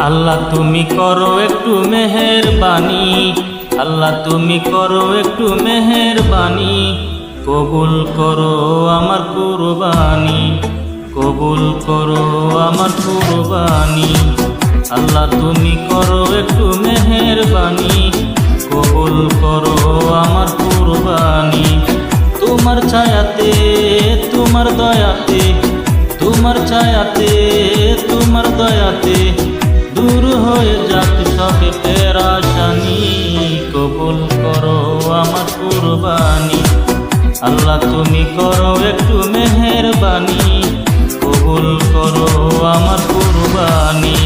আল্লাহ তুমি করো একটু মেহেরবানি। আল্লাহ তুমি করো একটু মেহেরবানি। কবুল করো আমার কুরবানি। কবুল করো আমার কুরবানি। আল্লাহ তুমি করো একটু মেহেরবানি। কবুল করো আমার কুরবানি। তোমার ছায়াতে, তোমার দয়াতে, তোমার ছায়াতে, তোমার দয়াতে পেটের আসানি কবুল করো আমার কুরবানি। আল্লাহ তুমি করো একটু মেহেরবানি, কবুল করো আমার কুরবানি।